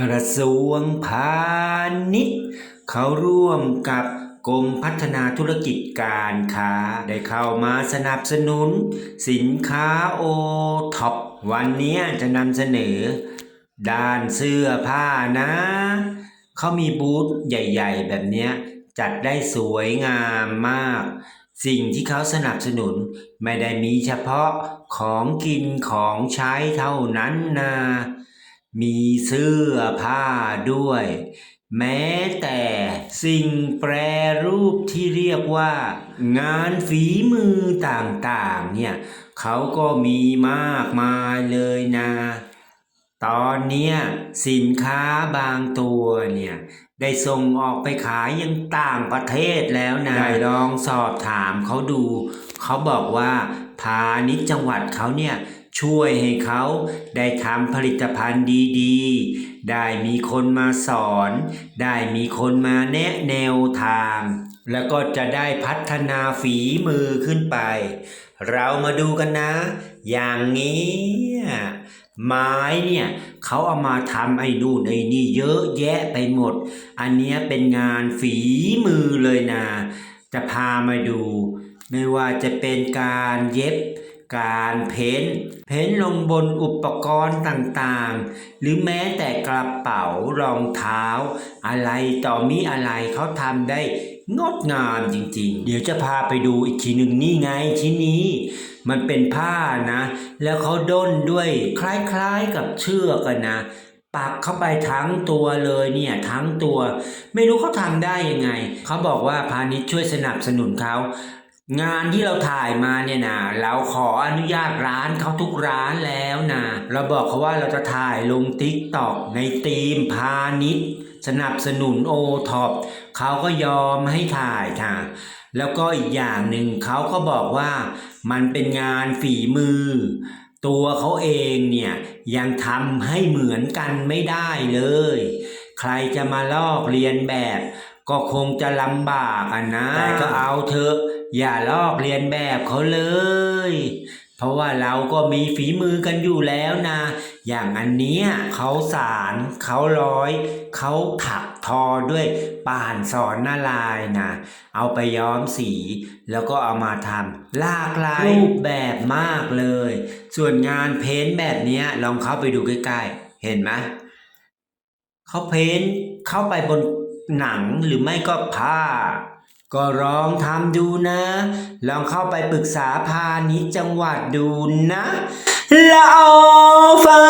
กระทรวงพาณิชย์ เขาร่วมกับกรมพัฒนาธุรกิจการค้า ได้เข้ามาสนับสนุน สินค้าโอท็อปวันนี้จะนำเสนอ ด้านเสื้อผ้านะ เขามีบูธใหญ่ๆ แบบนี้จัดได้สวยงามมาก สิ่งที่เขาสนับสนุนไม่ได้มีเฉพาะของกินของใช้เท่านั้นนะ มีเสื้อผ้าด้วย แม้แต่สิ่งแปรรูปที่เรียกว่า งานฝีมือต่างๆเนี่ยเขาก็มีมากมายเลยนะ ตอนเนี้ยสินค้าบางตัวเนี่ยได้ส่งออกไปขายยังต่างประเทศแล้วนะได้ลองสอบถามเขาดู เขาบอกว่าพาณิชย์จังหวัดเขาเนี่ย ช่วยให้เขาได้ทำผลิตภัณฑ์ดีๆ ได้มีคนมาสอน ได้มีคนมาแนะแนวทาง แล้วก็จะได้พัฒนาฝีมือขึ้นไป เรามาดูกันนะ อย่างนี้ ไม้เนี่ยเขาเอามาทำไอ้นู่นไอ้นี่เยอะแยะไปหมด อันนี้เป็นงานฝีมือเลยนะ จะพามาดู ไม่ว่าจะเป็นการเย็บ การเพ้นเพ้นลงบนอุปกรณ์ต่างๆ หรือแม้แต่กระเป๋ารองเท้า อะไรต่อมีอะไรเขาทำได้งดงามจริงๆ เดี๋ยวจะพาไปดูอีกทีหนึ่งนี่ไงชิ้นนี้ มันเป็นผ้านะ แล้วเขาด้นด้วยคล้ายๆกับเชือกกันนะปักเข้าไปทั้งตัวเลยเนี่ยทั้งตัว ไม่รู้เขาทำได้ยังไง เขาบอกว่าพาณิชย์ช่วยสนับสนุนเขา งานที่เราถ่ายมาเนี่ยนะเราขออนุญาตร้านเขาทุกร้านแล้วนะเราบอกเขาว่าเราจะถ่ายลงติ๊กตอกในธีมพาณิชย์ สนับสนุนโอท็อปเขาก็ยอมให้ถ่ายค่ะ แล้วก็อีกอย่างหนึ่งเขาก็บอกว่ามันเป็นงานฝีมือ ตัวเขาเองเนี่ยยังทำให้เหมือนกันไม่ได้เลย ใครจะมาลอกเรียนแบบ ก็คงจะลำบากอะนะแต่ก็เอาเถอะ อย่าลอกเรียนแบบเขาเลย เพราะว่าเราก็มีฝีมือกันอยู่แล้วนะ อย่างอันเนี้ยเขาสารเขาร้อย เขาถักทอด้วยป่านสอนนาลายนะเอาไปย้อมสี แล้วก็เอามาทำหลากหลายรูปแบบมากเลย ส่วนงานเพ้นท์แบบเนี้ยลองเข้าไปดูใกล้ๆ เห็นไหมเขาเพ้นท์เข้าไปบนหนังหรือไม่ก็ผ้า ก็ลองทำดูนะ ลองเข้าไปปรึกษาพาณิชย์จังหวัดดูนะละออฟ้า